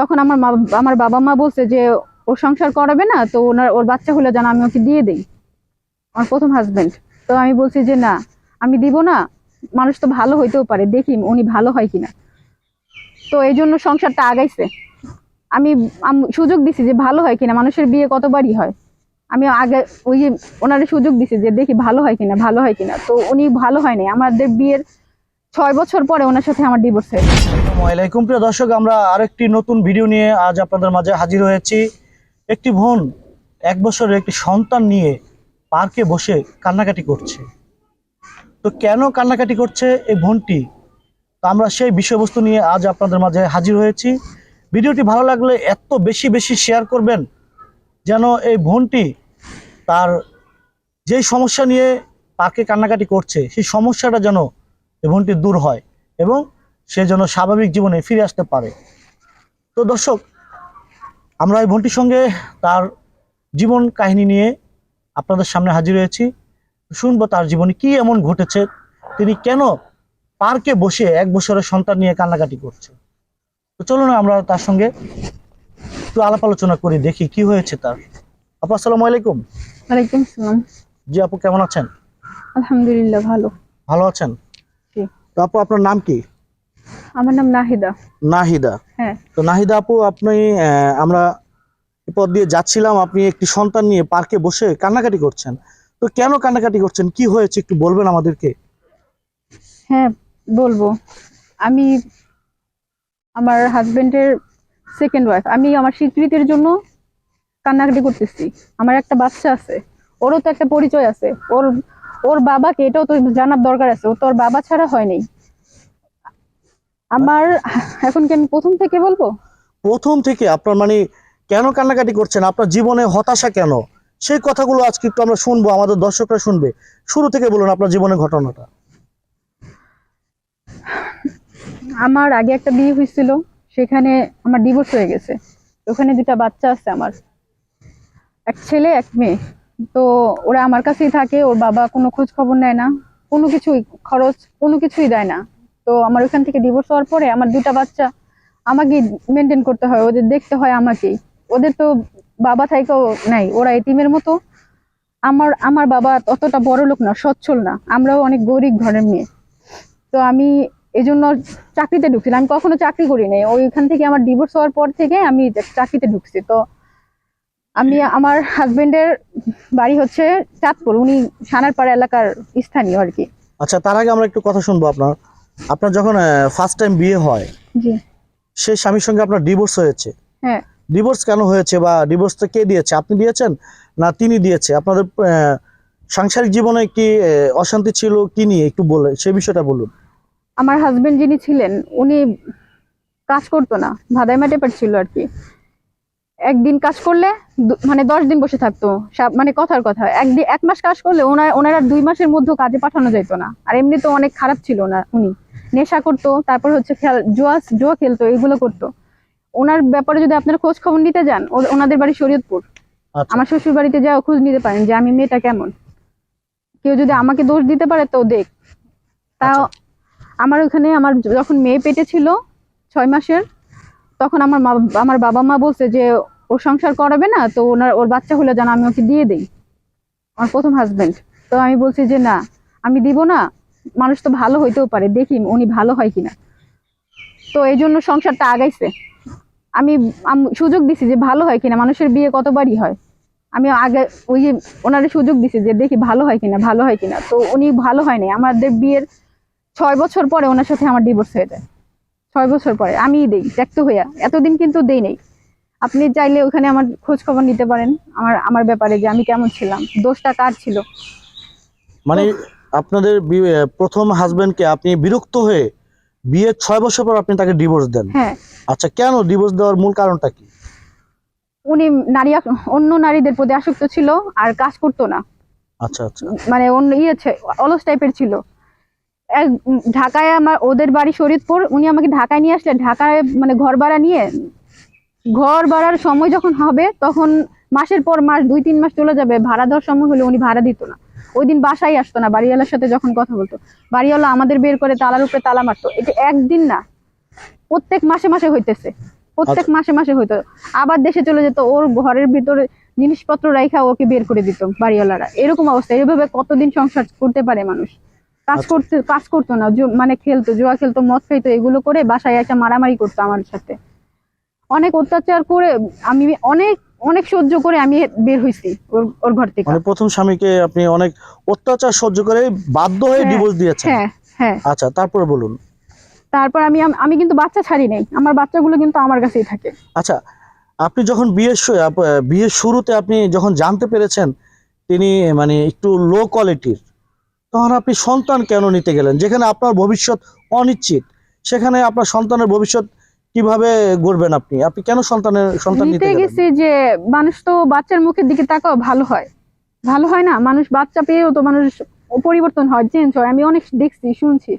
তখন আমার আমার বাবা মা বলছে যে ওর সংসার করাবে না, তো ওনার, ওর বাচ্চা হলে যেন আমি ওকে দিয়ে দিই, আমার প্রথম হাজবেন্ড তো আমি বলছি যে, না, আমি দিব না, মানুষ তো ভালো হইতেও পারে, দেখি উনি ভালো হয় কিনা। তো এই জন্য সংসারটা আগাইছে। আমি সুযোগ দিছি যে ভালো হয় কিনা, মানুষের বিয়ে কতবারই হয়। আমি আগে, ওই যে ওনারে সুযোগ দিছি যে দেখি ভালো হয় কিনা, ভালো হয় কিনা। তো উনি ভালো হয় নাই, আমাদের বিয়ের ছয় বছর পরে ওনার সাথে আমার ডিভোর্স হয়েছে আসসালামু আলাইকুম। প্রিয় দর্শক, আমরা আরেকটি নতুন ভিডিও নিয়ে আজ আপনাদের মাঝে হাজির হয়েছি। একটি বোন এক বছরের একটি সন্তান নিয়ে পার্কে বসে কান্নাকাটি করছে। তো কেন কান্নাকাটি করছে এই বোনটি? তো আমরা সেই বিষয়বস্তু নিয়ে আজ আপনাদের মাঝে হাজির হয়েছি। ভিডিওটি ভালো লাগলে এত বেশি বেশি শেয়ার করবেন যেন এই বোনটি তার যেই সমস্যা নিয়ে পার্কে কান্নাকাটি করছে, সেই সমস্যাটা যেন এই বোনটি দূর হয় এবং সে যেন স্বাভাবিক জীবনে ফিরে আসতে পারে। তো দর্শক আমরা এই বোনটির সঙ্গে তার জীবন কাহিনী নিয়ে আপনাদের সামনে হাজির হয়েছি। শুনব তার জীবনে কি এমন ঘটেছে তিনি কেন পার্কে বসে এক বছরের সন্তান নিয়ে কান্নাকাটি করছে। তো চলুন আমরা তার সঙ্গে একটু আলাপ আলোচনা করি দেখি কি হয়েছে তার। আপু আসসালামু আলাইকুম। ওয়ালাইকুম সালাম জি আপু কেমন আছেন? আলহামদুলিল্লাহ ভালো। ভালো আছেন। তো আপু আপনার নাম কি? আমার নাম নাহিদা। নাহিদা। হ্যাঁ। তো নাহিদা আপু আপনি আমরা পথ দিয়ে যাচ্ছিলাম আপনি একটি সন্তান নিয়ে পার্কে বসে কান্নাকাটি করছেন। তো কেন কান্নাকাটি করছেন? কি হয়েছে? একটু বলবেন আমাদেরকে। হ্যাঁ বলব। আমি আমার হাজবেন্ডের সেকেন্ড ওয়াইফ আমি আমার স্বীকৃতির জন্য কান্নাকাটি করতেছি। আমার একটা বাচ্চা আছে। ওরও তো একটা পরিচয় আছে। ওর ওর বাবাকে এটাও তো জানার দরকার আছে। ও তো ওর বাবা ছাড়া হয়নি আমার এখন কি আমি প্রথম থেকে বলব? প্রথম থেকে আপনার মানে কেন কান্নাকাটি করছেন? আপনার জীবনে হতাশা কেন? সেই কথাগুলো আজকে একটু আমরা শুনব আমাদের দর্শকরা শুনবে। শুরু থেকে বলুন আপনার জীবনের ঘটনাটা। আমার আগে একটা বিয়ে হয়েছিল সেখানে আমার ডিভোর্স হয়ে গেছে। ওখানে দুটা বাচ্চা আছে আমার। এক ছেলে এক মেয়ে। তো ওরা আমার কাছেই থাকে ওর বাবা কোনো খোঁজ খবর নেয় না। কোনো কিছুই খরচ কোনো কিছুই দেয় না। তো আমার ওখান থেকে ডিভোর্স হওয়ার পরে আমার দুটা বাচ্চা আমাকে মেনটেন করতে হয়, ওদের দেখতে হয় আমাকেই। ওদের তো বাবা থাইকেও নাই, ওরা এতিমের মতো। আমার আমার বাবা অতটা বড় লোক না, সচ্ছল না। আমরাও অনেক গরিব ঘরের মেয়ে। তো আমি এই জন্য চাকরিতে ঢুকছিলাম। আমি কখনো চাকরি করি নাই। ওইখান থেকে আমার ডিভোর্স হওয়ার পর থেকে আমি চাকরিতে ঢুকছি। তো আমি আমার হাজবেন্ডের বাড়ি হচ্ছে চাঁদপুর। উনি সানারপাড়া এলাকার স্থানীয় আর কি। আচ্ছা তার আগে আমরা একটু কথা শুনব আপনার। আপনার যখন ফার্স্ট টাইম বিয়ে হয় জি। সেই স্বামীর সঙ্গে আপনার ডিভোর্স হয়েছে। হ্যাঁ। ডিভোর্স কেন হয়েছে বা ডিভোর্স ডিভোর্সটা কে দিয়েছে? আপনি দিয়েছেন না তিনি দিয়েছে? আপনাদের সাংসারিক জীবনে কি অশান্তি ছিল কি নিয়ে? একটু বলে সেই বিষয়টা বলুন। আমার হাজবেন্ড যিনি ছিলেন উনি কাজ করতো না ভাদাইমা টেপার ছিল আর কি। একদিন কাজ করলে মানে দশ দিন বসে থাকতো মানে কথার কথা। একদিন এক মাস কাজ করলে ওনার ওনারা দুই মাসের মধ্যে কাজে পাঠানো যেত না। আর এমনি তো অনেক খারাপ ছিল না উনি। নেশা করতো তারপর হচ্ছে খেল জুয়া জুয়া খেলতো এগুলো করতো। ওনার ব্যাপারে যদি আপনারা খোঁজ খবর নিতে যান ওনাদের বাড়ি শরীয়তপুর। আচ্ছা। আমার শ্বশুর বাড়িতে যাও খোঁজ নিতে পারেন যে আমি মেয়েটা কেমন। কেউ যদি আমাকে দোষ দিতে পারে তো দেখ। তাও আচ্ছা। আমার ওখানে আমার যখন মেয়ে পেটে ছিল ছয় মাসের তখন আমার মা আমার বাবা মা বলছে যে ওর সংসার করাবে না তো ওনার ওর বাচ্চা হলে যেন আমি ওকে দিয়ে দিই আমার প্রথম হাজবেন্ড তো আমি বলছি যে না আমি দিব না মানুষ তো ভালো হইতেও পারে দেখি উনি ভালো হয় কিনা। তো এই জন্য সংসারটা আগাইছে। আমি সুযোগ দিছি যে ভালো হয় কিনা মানুষের বিয়ে কতবারই হয়। আমি আগে ওই যে ওনারে সুযোগ দিছি যে দেখি ভালো হয় কিনা ভালো হয় কিনা। তো উনি ভালো হয়নি আমাদের বিয়ের ছয় বছর পরে ওনার সাথে আমার ডিভোর্স হয়ে যায়। ছয় বছর পরে আমিই দেই ত্যাক্ত হইয়া। এতদিন কিন্তু দেই নেই। আপনি চাইলে ওখানে আমার খোঁজ খবর নিতে পারেন। আমার আমার ব্যাপারে যে আমি কেমন ছিলাম। দোষটা কার ছিল? মানে আপনাদের প্রথম হাজবেন্ডকে আপনি বিরক্ত হয়ে বিয়ের ছয় বছর পর আপনি তাকে ডিভোর্স দেন। হ্যাঁ। আচ্ছা কেন ডিভোর্স দেওয়ার মূল কারণটা কি? উনি নারী অন্য নারীদের প্রতি আসক্ত ছিল আর কাজ করতো না। আচ্ছা আচ্ছা। মানে অন্য ইয়ে অলস টাইপের ছিল। এক- ঢাকায় আমার ওদের বাড়ি শরীয়তপুর উনি আমাকে ঢাকায় নিয়ে আসলে ঢাকায় মানে ঘর ভাড়া নিয়ে ঘর ভাড়ার সময় যখন হবে তখন মাসের পর মাস দুই তিন মাস চলে যাবে ভাড়া দেওয়ার সময় হলে উনি ভাড়া দিত না। ওই দিন বাসায় আসতো না বাড়িওয়ালার সাথে যখন কথা বলতো। বাড়িওয়ালা আমাদের বের করে তালার উপরে তালা মারতো। এটা একদিন না প্রত্যেক মাসে মাসে হইতেছে। প্রত্যেক আচ্ছা। মাসে মাসে হইতো। আবার দেশে চলে যেত ওর ঘরের ভিতরে জিনিসপত্র রাইখা ওকে বের করে দিত বাড়িওয়ালারা। এরকম অবস্থা। এইভাবে কতদিন সংসার করতে পারে মানুষ? কাজ আচ্ছা। করতে কাজ করতো না মানে খেলতো জুয়া খেলতো মদ খাইতো এগুলো করে বাসায় একটা মারামারি করতো আমার সাথে। অনেক অত্যাচার করে আমি অনেক অনেক সহ্য করে আমি বের হইছি ওর ওর ঘর থেকে। মানে প্রথম স্বামীকে আপনি অনেক অত্যাচার সহ্য করে বাধ্য হয়ে হ্যাঁ, ডিভোর্স দিয়েছেন? হ্যাঁ হ্যাঁ। আচ্ছা তারপরে বলুন। তারপর আমি আমি কিন্তু বাচ্চা ছাড়ি নাই। আমার বাচ্চাগুলো কিন্তু আমার কাছেই থাকে। আচ্ছা আপনি যখন বিয়ের বিয়ের শুরুতে আপনি যখন জানতে পেরেছেন তিনি মানে একটু লো কোয়ালিটির তখন আপনি সন্তান কেন নিতে গেলেন? যেখানে আপনার ভবিষ্যৎ অনিশ্চিত সেখানে আপনার সন্তানের ভবিষ্যৎ কীভাবে গড়বেন আপনি? আপনি কেন সন্তানের সন্তান নিতে গেছি যে মানুষ তো বাচ্চার মুখের দিকে তাকাও ভালো হয়। ভালো হয় না? মানুষ বাচ্চা পেয়েও তো মানুষ পরিবর্তন হয় চেঞ্জ হয়। আমি অনেক দেখছি শুনছি।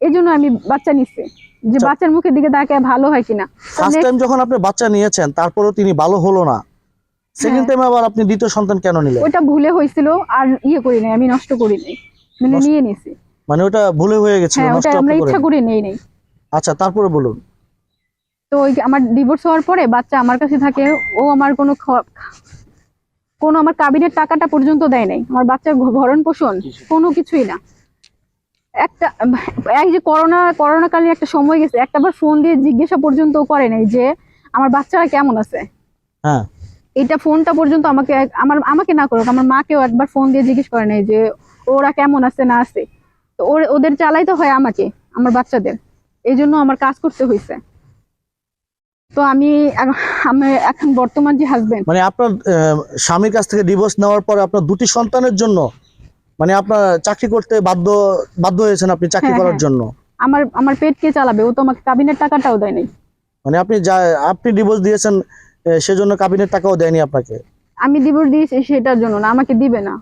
এই জন্য আমি বাচ্চা নিচ্ছি যে আচ্ছা। বাচ্চার মুখের দিকে তাকায় ভালো হয় কিনা। ফার্স্ট টাইম যখন আপনি বাচ্চা নিয়েছেন তারপরেও তিনি ভালো হলো না। সেকেন্ড টাইম আবার আপনি দ্বিতীয় সন্তান কেন নিলেন? ওইটা ভুলে হয়েছিল আর ইয়ে করি নাই আমি নষ্ট করি নাই। মানে নিয়ে নিছি। মানে ওটা ভুলে হয়ে গেছিল হ্যাঁ নষ্ট ওটা আমরা ইচ্ছা করে নেই নেই। আচ্ছা তারপরে বলুন। তো ওই আমার ডিভোর্স হওয়ার পরে বাচ্চা আমার কাছে থাকে ও আমার কোনো কোনো আমার কাবিনের টাকাটা পর্যন্ত দেয় নাই। আমার বাচ্চার ভরণ পোষণ কোনো কিছুই না। একটা এক যে করোনা করোনাকালীন একটা সময় গেছে একটাবার ফোন দিয়ে জিজ্ঞাসা পর্যন্ত করে নাই যে আমার বাচ্চারা কেমন আছে? হ্যাঁ। এটা ফোনটা পর্যন্ত আমাকে আমার আমাকে না করুক আমার মাকেও একবার ফোন দিয়ে জিজ্ঞেস করে নাই যে ওরা কেমন আছে না আছে। তো ওর ওদের চালাইতে হয় আমাকে আমার বাচ্চাদের। এই জন্য আমার কাজ করতে হয়েছে তো আমি আমি এখন বর্তমান যে হাজবেন্ড মানে আপনার স্বামীর কাছ থেকে ডিভোর্স নেওয়ার পরে আপনার দুটি সন্তানের জন্য মানে আপনার চাকরি করতে বাধ্য বাধ্য হয়েছেন আপনি চাকরি হ্যাঁ, করার হ্যাঁ। জন্য? আমার আমার পেট কে চালাবে? ও তো আমাকে কাবিনের টাকাটাও দেয় নাই মানে আপনি যা আপনি ডিভোর্স দিয়েছেন সেজন্য কাবিনের টাকাও দেয়নি আপনাকে? আমি ডিভোর্স দিয়েছি সেটার জন্য না আমাকে দিবে না।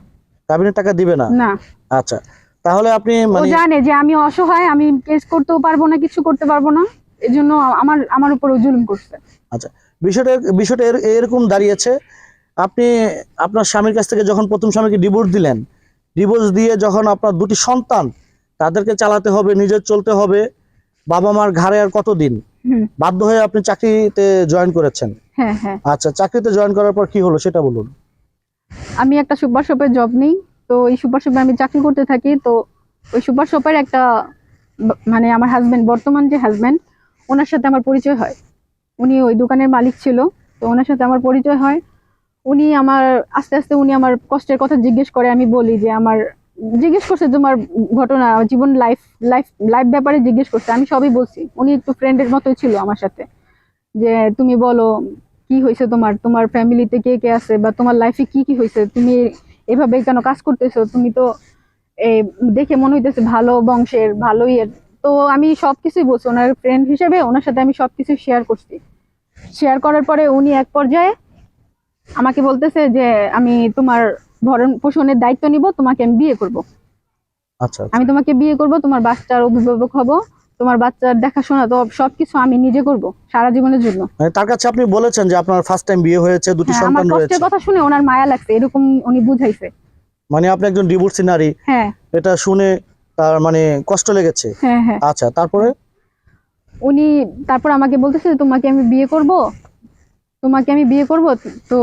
কাবিনের টাকা দিবে না? না। আচ্ছা তাহলে আপনি ও মানে জানে যে আমি অসহায় আমি কেস করতেও পারব না কিছু করতে পারব না। এই জন্য আমার আমার উপর জুলুম করছে। আচ্ছা বিষয়টা বিষয়টা এরকম দাঁড়িয়েছে আপনি আপনার স্বামীর কাছ থেকে যখন প্রথম স্বামীকে ডিভোর্স দিলেন ডিভোর্স দিয়ে যখন আপনার দুটি সন্তান তাদেরকে চালাতে হবে নিজের চলতে হবে বাবা মার ঘাড়ে আর কতদিন? বাধ্য হয়ে আপনি চাকরিতে জয়েন করেছেন। হ্যাঁ হ্যাঁ। আচ্ছা চাকরিতে জয়েন করার পর কি হলো সেটা বলুন। আমি একটা সুপার শপে জব নেই তো এই সুপার শপে আমি চাকরি করতে থাকি তো ওই সুপার শপের একটা মানে আমার হাজবেন্ড বর্তমান যে হাজবেন্ড ওনার সাথে আমার পরিচয় হয়। উনি ওই দোকানের মালিক ছিল, তো ওনার সাথে আমার পরিচয় হয়। উনি আমার, আস্তে আস্তে উনি আমার কষ্টের কথা জিজ্ঞেস করে, আমি বলি যে আমার, জিজ্ঞেস করছে তোমার ঘটনা, জীবন লাইফ লাইফ লাইফ ব্যাপারে জিজ্ঞেস করছে, আমি সবই বলছি। উনি একটু ফ্রেন্ডের মতোই ছিল আমার সাথে, যে তুমি বলো, কি হয়েছে তোমার? তোমার ফ্যামিলিতে কে কে আছে? বা তোমার লাইফে কি কি হয়েছে? তুমি এভাবে কেন কাজ করতেছো? তুমি তো দেখে মনে হইতেছে ভালো বংশের, ভালোই তো আমি সবকিছুই বলছি ওনার ফ্রেন্ড হিসেবে ওনার সাথে আমি সবকিছু শেয়ার করছি। শেয়ার করার পরে উনি এক পর্যায়ে আমাকে বলতেছে যে আমি তোমার ভরণ পোষণের দায়িত্ব নিব তোমাকে আমি বিয়ে করব। আচ্ছা আচ্ছা। আমি তোমাকে বিয়ে করব তোমার বাচ্চার অভিভাবক হব তোমার বাচ্চার দেখাশোনা তো সবকিছু আমি নিজে করব সারা জীবনের জন্য। মানে তার কাছে আপনি বলেছেন যে আপনার ফার্স্ট টাইম বিয়ে হয়েছে দুটি হ্যাঁ, সন্তান রয়েছে। আমার কষ্টের কথা শুনে ওনার মায়া লাগছে এরকম উনি বুঝাইছে। মানে আপনি একজন ডিভোর্সি নারী। হ্যাঁ। এটা শুনে তার মানে কষ্ট লেগেছে। হ্যাঁ হ্যাঁ। আচ্ছা তারপরে? উনি তারপর আমাকে বলতেছে তোমাকে আমি বিয়ে করব? তোমাকে আমি বিয়ে করব? তো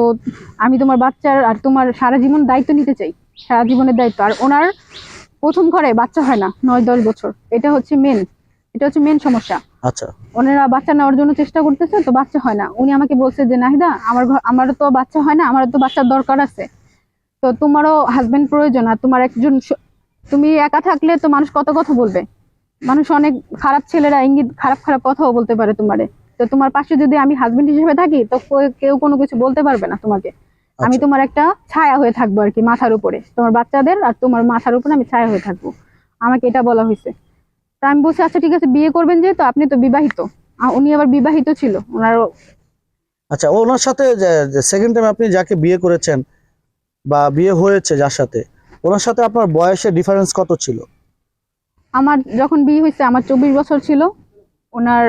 আমি তোমার বাচ্চার আর তোমার সারা জীবন দায়িত্ব নিতে চাই। সারা জীবনের দায়িত্ব। আর ওনার প্রথম ঘরে বাচ্চা হয় না নয় দশ বছর। এটা হচ্ছে মেন এটা হচ্ছে মেন সমস্যা। আচ্ছা। ওনারা বাচ্চা নেওয়ার জন্য চেষ্টা করতেছে তো বাচ্চা হয় না। উনি আমাকে বলছে যে নাহিদা আমার আমারও তো বাচ্চা হয় না আমারও তো বাচ্চার দরকার আছে। তো তোমারও হাজবেন্ড প্রয়োজন আর তোমার একজন তুমি একা থাকলে তো মানুষ কত কথা বলবে? মানুষ অনেক খারাপ ছেলেরা ইঙ্গিত খারাপ খারাপ কথাও বলতে পারে তোমারে। তো তোমার পাশে যদি আমি হাজবেন্ড হিসেবে থাকি তো কেউ কোনো কিছু বলতে পারবে না তোমাকে। আমি আচ্ছা। তোমার একটা ছায়া হয়ে থাকব আর কি মাথার উপরে। তোমার বাচ্চাদের আর তোমার মাথার উপরে আমি ছায়া হয়ে থাকব। আমাকে এটা বলা হয়েছে। তা আমি বলছি আচ্ছা ঠিক আছে বিয়ে করবেন যেহেতু আপনি তো বিবাহিত। উনি আবার বিবাহিত ছিল। ওনার আচ্ছা ওনার সাথে সেকেন্ড টাইম আপনি যাকে বিয়ে করেছেন বা বিয়ে হয়েছে যার সাথে ওনার সাথে আপনার বয়সের ডিফারেন্স কত ছিল? আমার যখন বিয়ে হয়েছে আমার চব্বিশ বছর ছিল ওনার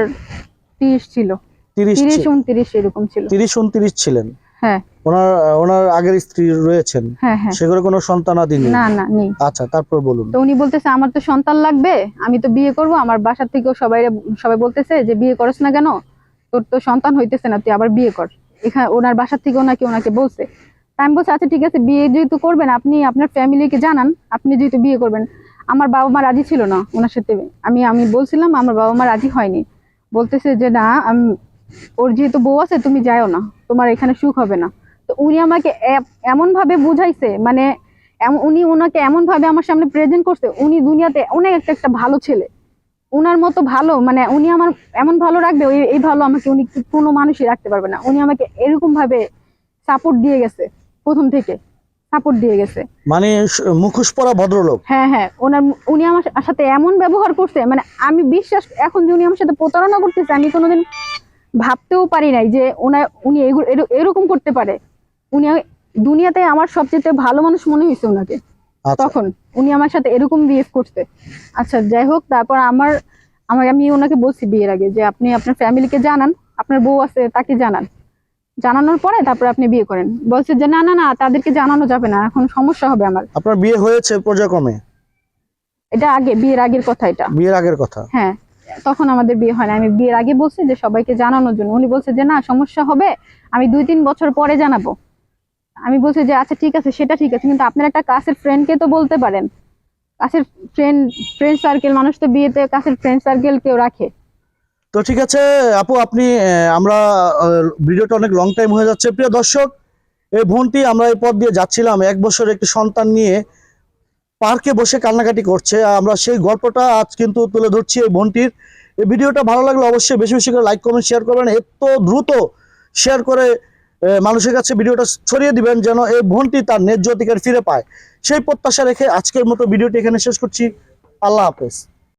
তিরিশ ছিল। তিরিশ তিরিশ উনত্রিশ এরকম ছিল। তিরিশ উনত্রিশ ছিলেন? হ্যাঁ। ওনার ওনার আগের স্ত্রী রয়েছেন? হ্যাঁ হ্যাঁ। সেগুলো কোনো সন্তানাদি নেই? না না নেই। আচ্ছা তারপর বলুন। তো উনি বলতেছে আমার তো সন্তান লাগবে আমি তো বিয়ে করব আমার বাসা থেকেও সবাই সবাই বলতেছে যে বিয়ে করস না কেন? তোর তো সন্তান হইতেছে না তুই আবার বিয়ে কর। এখানে ওনার বাসা থেকে ওনাকে ওনাকে বলছে। আমি বলছি আচ্ছা ঠিক আছে, বিয়ে যেহেতু করবেন, আপনি আপনার ফ্যামিলিকে জানান, আপনি যেহেতু বিয়ে করবেন। আমার বাবা মা রাজি ছিল না ওনার সাথে। আমি আমি বলছিলাম, আমার বাবা মা রাজি হয়নি। বলতেছে যে, না, আমি, ওর যেহেতু বউ আছে, তুমি যাও না। তোমার এখানে সুখ হবে না। তো উনি আমাকে এমন ভাবে বুঝাইছে মানে উনি ওনাকে এমন ভাবে আমার সামনে প্রেজেন্ট করছে, উনি দুনিয়াতে অনেক একটা একটা ভালো ছেলে। উনার মতো ভালো মানে উনি আমার এমন ভালো রাখবে এই ভালো আমাকে উনি কোনো মানুষই রাখতে পারবে না। উনি আমাকে এরকম ভাবে সাপোর্ট দিয়ে গেছে। প্রথম থেকে সাপোর্ট দিয়ে গেছে। মানে মুখোশ পরা ভদ্রলোক? হ্যাঁ হ্যাঁ ওনার উনি আমার সাথে এমন ব্যবহার করছে মানে আমি বিশ্বাস এখন যে উনি আমার সাথে প্রতারণা করতেছে আমি কোনোদিন ভাবতেও পারি নাই যে ওনার উনি এরকম করতে পারে। উনি দুনিয়াতে আমার সবচেয়ে ভালো মানুষ মনে হয়েছে ওনাকে। আচ্ছা। তখন উনি আমার সাথে এরকম বিহেভ করছে। আচ্ছা যাই হোক তারপর আমার আমার আমি ওনাকে বলছি বিয়ের আগে যে আপনি আপনার ফ্যামিলিকে জানান আপনার বউ আছে তাকে জানান। জানানোর পরে তারপর আপনি বিয়ে করেন। বলছে যে না না না তাদেরকে জানানো যাবে না এখন সমস্যা হবে আমার। আপনার বিয়ে হয়েছে পর্যায়ক্রমে? এটা আগে বিয়ের আগের কথা এটা। বিয়ের আগের কথা? হ্যাঁ তখন আমাদের বিয়ে হয় না। আমি বিয়ের আগে বলছি যে সবাইকে জানানোর জন্য। উনি বলছে যে না সমস্যা হবে আমি দুই তিন বছর পরে জানাব। আমি বলছি যে আচ্ছা ঠিক আছে সেটা ঠিক আছে। কিন্তু আপনার একটা কাছের ফ্রেন্ডকে তো বলতে পারেন। কাছের ফ্রেন্ড ফ্রেন্ড সার্কেল মানুষ তো বিয়েতে কাছের ফ্রেন্ড সার্কেল কেউ রাখে। তো ঠিক আছে, আপু, আপনি আমরা ভিডিওটা অনেক লং টাইম হয়ে যাচ্ছে। প্রিয় দর্শক, এই বোনটি আমরা এই পথ দিয়ে যাচ্ছিলাম। এক বছর একটি সন্তান নিয়ে পার্কে বসে কান্নাকাটি করছে। আমরা সেই গল্পটা আজ কিন্তু তুলে ধরছি এই বোনটির এই ভিডিওটা ভালো লাগলে অবশ্যই বেশি বেশি করে লাইক কমেন্ট শেয়ার করবেন। এত দ্রুত শেয়ার করে মানুষের কাছে ভিডিওটা ছড়িয়ে দিবেন যেন এই বোনটি তার ন্যায্য অধিকার ফিরে পায়। সেই প্রত্যাশা রেখে আজকের মতো ভিডিওটি এখানে শেষ করছি। আল্লাহ হাফেজ।